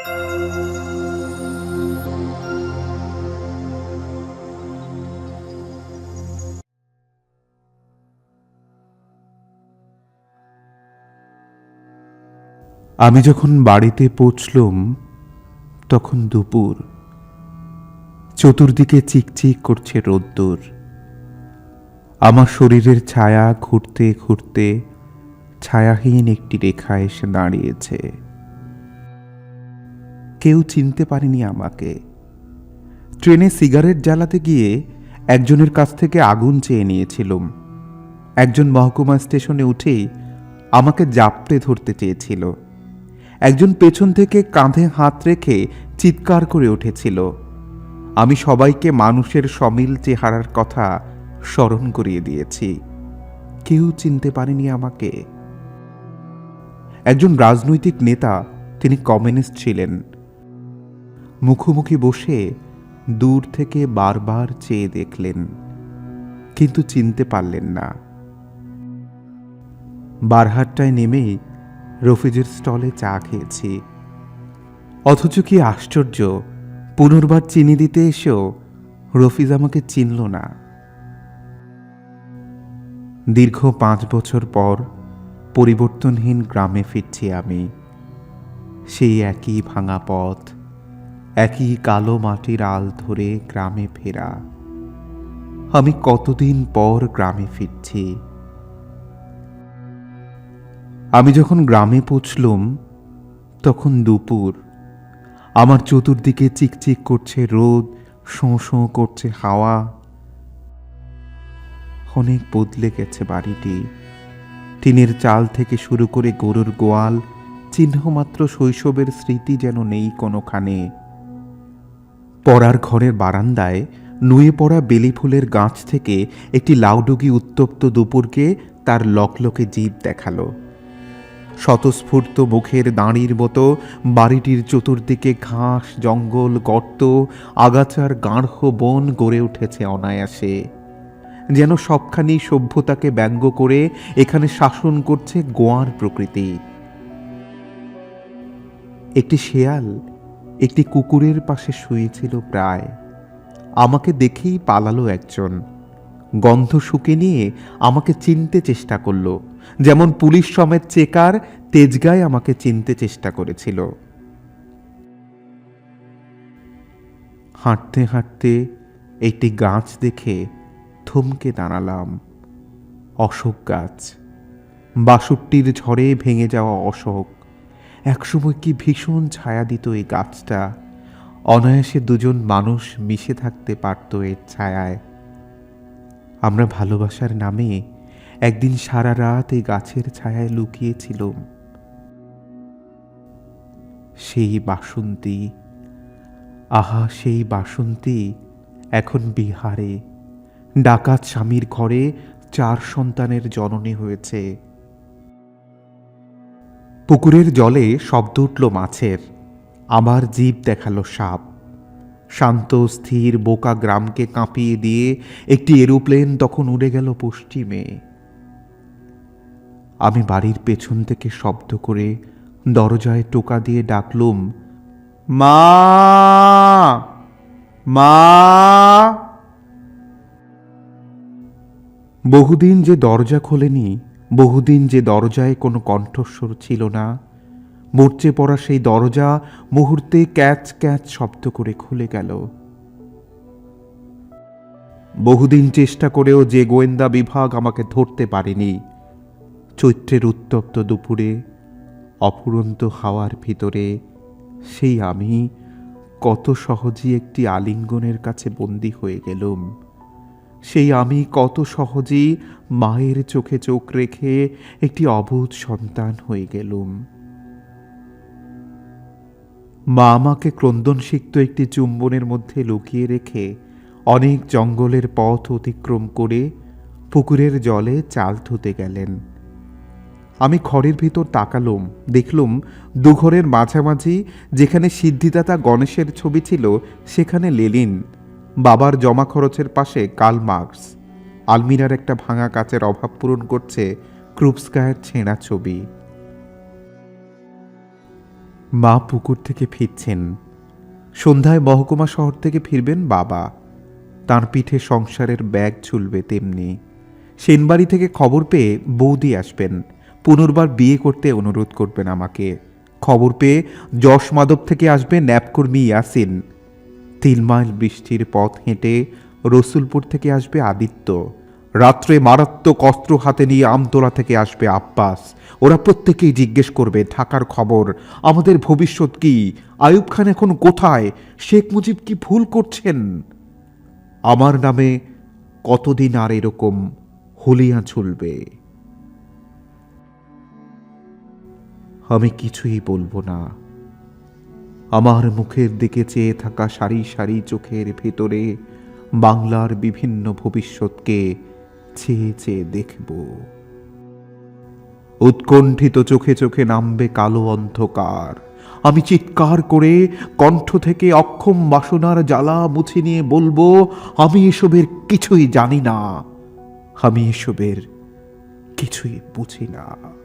আমি যখন বাড়িতে পৌঁছলুম, তখন দুপুর। চতুর্দিকে চিকচিক করছে রোদ্দুর। আমার শরীরের ছায়া ঘুরতে ঘুরতে ছায়াহীন একটি রেখা এসে দাঁড়িয়েছে। কেউ চিনতে পারেনি আমাকে। ট্রেনে সিগারেট জ্বালাতে গিয়ে একজনের কাছ থেকে আগুন চেয়ে নিয়েছিলাম। একজন মহকুমা স্টেশনে উঠেই আমাকে জাপটে ধরতে চেয়েছিল। একজন পেছন থেকে কাঁধে হাত রেখে চিৎকার করে উঠেছিল। আমি সবাইকে মানুষের সমিল চেহারার কথা স্মরণ করিয়ে দিয়েছি। কেউ চিনতে পারেনি আমাকে। একজন রাজনৈতিক নেতা, তিনি কমিউনিস্ট ছিলেন। মুখোমুখি বসে দূর থেকে বারবার চেয়ে দেখলেন, কিন্তু চিনতে পারলেন না। বারহাট্টায় নেমেই রফিজের স্টলে চা খেয়েছি। অথচ কি আশ্চর্য, পুনর্বার চিনি দিতে এসেও রফিজ আমাকে চিনল না। দীর্ঘ পাঁচ বছর পর পরিবর্তনহীন গ্রামে ফিরছি আমি। সেই একই ভাঙা পথ একই কালো মাটির আল ধরে গ্রামে ফেরা। আমি কতদিন পর গ্রামে ফিরছি। আমি যখন গ্রামে পৌঁছলুম, তখন দুপুর। আমার চতুর্দিকে চিকচিক করছে রোদ, শোঁ শোঁ করছে হাওয়া। অনেক বদলে গেছে বাড়িটি। টিনের চাল থেকে শুরু করে গরুর গোয়াল, চিহ্নমাত্র শৈশবের স্মৃতি যেন নেই কোনোখানে। পড়ার ঘরের বারান্দায় নুয়ে পড়া বেলি ফুলের গাছ থেকে একটি লাউডুগি উত্তপ্ত দুপুরকে তার লকলকে জীব দেখাল। স্বতঃস্ফূর্ত মুখের দাঁড়ির মতো বাড়িটির চতুর্দিকে ঘাস, জঙ্গল, গর্ত, আগাছার গাঢ় বন গড়ে উঠেছে অনায়াসে। যেন সবখানি সভ্যতাকে ব্যঙ্গ করে এখানে শাসন করছে গোয়ার প্রকৃতি। একটি শেয়াল একটি কুকুরের পাশে শুয়েছিল প্রায়। আমাকে দেখেই পালালো একজন। গন্ধ শুকে নিয়ে আমাকে চিনতে চেষ্টা করল, যেমন পুলিশ সমেত চেকার তেজগায় আমাকে চিনতে চেষ্টা করেছিল। হাঁটতে হাঁটতে একটি গাছ দেখে থমকে দাঁড়ালাম। অশোক গাছ। বাষট্টির ঝড়ে ভেঙে যাওয়া অশোক। একসময় কি ভীষণ ছায়া দিত এই গাছটা? অনায়াসে দুজন মানুষ মিশে থাকতে পারত এর ছায়ায়। আমরা ভালোবাসার নামে একদিন সারা রাত এই গাছের ছায়ায় লুকিয়েছিলাম। সেই বাসন্তী, আহা, সেই বাসন্তী এখন বিহারে। ডাকাত স্বামীর ঘরে চার সন্তানের জননী হয়েছে। পুকুরের জলে শব্দ উঠল মাছের। আমার জীব দেখাল সাপ। শান্ত, স্থির, বোকা গ্রামকে কাঁপিয়ে দিয়ে একটি এরোপ্লেন তখন উড়ে গেল পশ্চিমে। আমি বাড়ির পেছন থেকে শব্দ করে দরজায় টোকা দিয়ে ডাকলুম, মা! মা! বহুদিন যে দরজা খোলেনি বহুদিন যে দরজায় কোনো কণ্ঠস্বর ছিল না, মরচে পড়া সেই দরজা মুহূর্তে ক্যাচ ক্যাচ শব্দ করে খুলে গেল। বহুদিন চেষ্টা করেও যে গোয়েন্দা বিভাগ আমাকে ধরতে পারেনি, চৈত্রের উত্তপ্ত দুপুরে, অফুরন্ত হাওয়ার ভিতরে, সেই আমি কত সহজেই একটি আলিঙ্গনের কাছে বন্দী হয়ে গেলুম। সেই আমি কত সহজেই মায়ের চোখে চোখ রেখে একটি অবুধ সন্তান হয়ে গেলুম। মা আমাকে ক্রন্দনসিক্ত একটি চুম্বনের মধ্যে লুকিয়ে রেখে অনেক জঙ্গলের পথ অতিক্রম করে পুকুরের জলে চাল ধুতে গেলেন। আমি ঘরের ভিতর তাকালুম, দেখলুম দুঘরের মাঝামাঝি যেখানে সিদ্ধিদাতা গণেশের ছবি ছিল, সেখানে লেলিন বাবার জমা খরচের পাশে কাল মার্কস। আলমিরার একটা ভাঙা কাচের অভাব পূরণ করছে ক্রুপস্কায়ের ছেঁড়া ছবি। মা পুকুর থেকে ফিরছেন। সন্ধ্যায় মহকুমা শহর থেকে ফিরবেন বাবা। তার পিঠে সংসারের ব্যাগ ঝুলবে তেমনি। সেনবাড়ি থেকে খবর পেয়ে বৌদি আসবেন। পুনর্বার বিয়ে করতে অনুরোধ করবেন আমাকে। খবর পেয়ে যশ মাধব থেকে আসবে ন্যাপকর্মী ইয়াসিন। তিন মাইল বৃষ্টির পথ হেঁটে রসুলপুর থেকে আসবে আদিত্য। রাত্রে মারাত্মক অস্ত্র হাতে নিয়ে আমতলা থেকে আসবে আব্বাস। ওরা প্রত্যেকেই জিজ্ঞেস করবে, ঢাকার খবর? আমাদের ভবিষ্যৎ কি? আয়ুব খান এখন কোথায়? শেখ মুজিব কি ভুল করছেন? আমার নামে কতদিন আর এরকম হলিয়া ঝুলবে? আমি কিছুই বলব না। আমার মুখের দিকে চেয়ে থাকা সারি সারি চোখের ভেতরে বাংলার বিভিন্ন ভবিষ্যৎকে চেয়ে চেয়ে দেখব। উৎকণ্ঠিত চোখে চোখে নামবে কালো অন্ধকার। আমি চিৎকার করে কণ্ঠ থেকে অক্ষম বাসনার জ্বালা মুছে নিয়ে বলব, আমি এসবের কিছুই জানি না। আমি এসবের কিছুই বুঝি না।